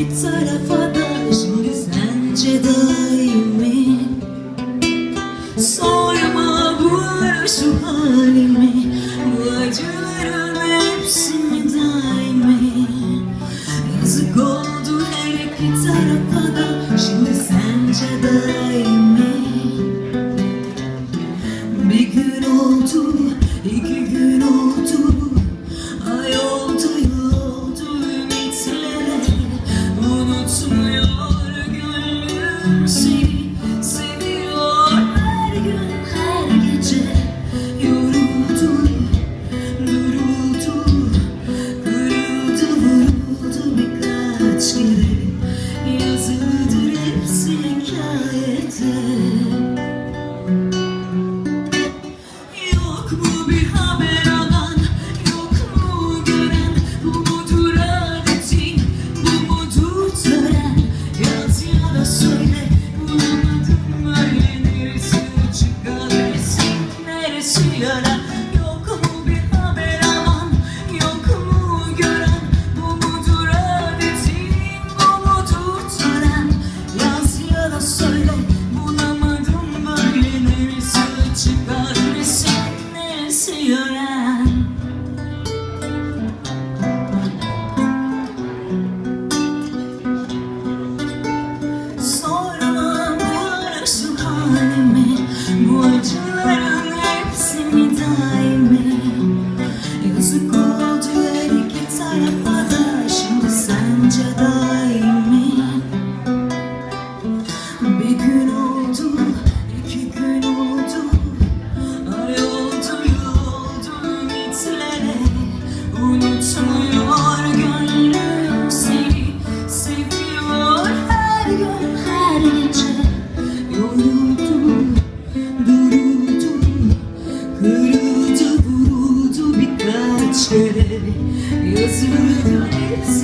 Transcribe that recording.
iki tarafa da. Şimdi sence iyi mi? Sorma bu şu halimi. Bu acıların hepsi mi daimi Yazık oldu her iki tarafa da. Şimdi sence iyi mi? Bir gün oldu, iki gün oldu Come. gören. Sormam yarım şu halime Bu acıların hepsini daimi? Yazık oldu her iki tarafa da Şimdi sence daimi? Bir gün oldu Gönlüm seni Seviyor her gün her gece. Yoruldum, duruldum Kırıldı vuruldu birkaç kere. Yazıldı hepsi